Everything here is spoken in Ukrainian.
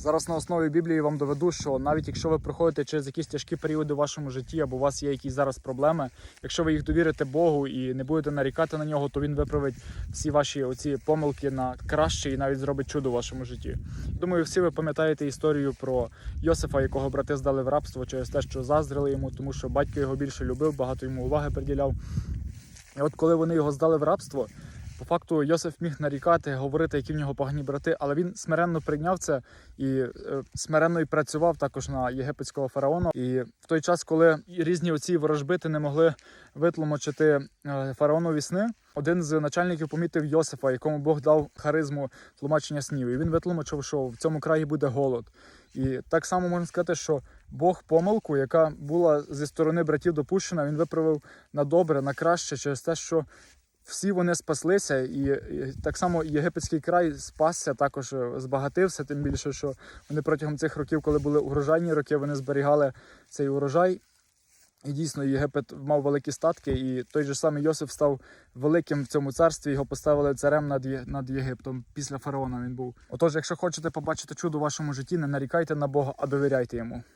Зараз на основі Біблії вам доведу, що навіть якщо ви проходите через якісь тяжкі періоди в вашому житті, або у вас є якісь зараз проблеми, якщо ви їх довірите Богу і не будете нарікати на нього, то він виправить всі ваші оці помилки на краще і навіть зробить чудо в вашому житті. Думаю, всі ви пам'ятаєте історію про Йосифа, якого брати здали в рабство через те, що заздрили йому, тому що батько його більше любив, багато йому уваги приділяв. І от коли вони його здали в рабство, по факту Йосиф міг нарікати, говорити, які в нього погані брати, але він смиренно прийняв це і е, смиренно і працював також на єгипетського фараона. І в той час, коли різні оці ворожбити не могли витлумачити е, фараонові сни, один з начальників помітив Йосифа, якому Бог дав харизму тлумачення снів. І він витлумачив, що в цьому краї буде голод. І так само можна сказати, що Бог помилку, яка була зі сторони братів допущена, він виправив на добре, на краще через те, що всі вони спаслися, і, так само єгипетський край спасся, також е, збагатився, тим більше, що вони протягом цих років, коли були урожайні роки, вони зберігали цей урожай. І дійсно Єгипет мав великі статки, і той же самий Йосиф став великим в цьому царстві. Його поставили царем над, Є- над Єгиптом. Після фараона він був. Отож, якщо хочете побачити чудо в вашому житті, не нарікайте на Бога, а довіряйте йому.